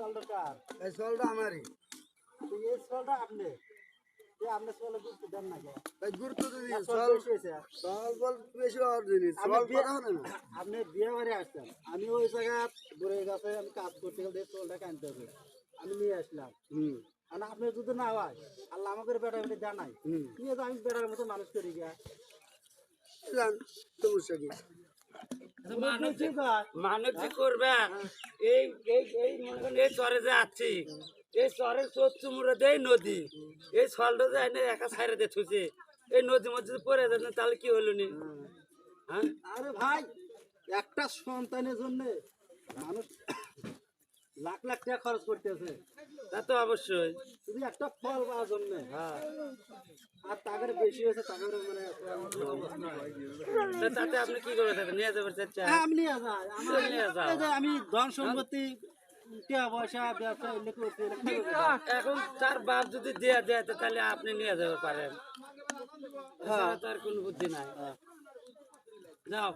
কার? এই আমারই। এই আপনি? আপনি গুরুত্ব দেন না গুরুত্ব তো দিই বল বেশি করা না। আপনি বিয়ে বাড়ি আসছেন। আমি ওই জায়গা ঘুরে গেছে আমি কাজ করতে গেলে সোয়ালটা আনতে হবে। আমি নিয়ে আসলাম। হুম। আর আপনি যদি না হয় আল্লাহ আমাকে বেটা বেটি জানাই নিয়ে তো আমি বেটার মতো মানুষ করি গিয়া। জান সমস্যা কি? মানুষ ঠিক হয়? করবে? এই এই এই মনে করেন এই চরে যে আছি এই চরের চোদ্দ মুড়ে দেয় নদী। এই সলটা যে এনে একা ছাইরে দিয়ে থুছে এই নদীর মধ্যে পড়ে যাচ্ছে তাহলে কি হলো নি? হ্যাঁ? আরে ভাই একটা সন্তানের জন্য মানুষ লাখ লাখ টাকা খরচ করতেছে। তা তো অবশ্যই। শুধু একটা ফল পাওয়ার জন্য হ্যাঁ। আর টাকার বেশি হয়েছে টাকার মানে তাতে আপনি কি করে থাকেন নিয়ে যাবেন হ্যাঁ, আমি নিয়ে যাই। আমার নিয়ে যাও। আমি ধন সম্পত্তি? এখন তার বাপ যদি দেয়া দেয় তাহলে আপনি নিয়ে যেতে পারেন। হ্যাঁ। তার কোনো বুদ্ধি নাই। যাও।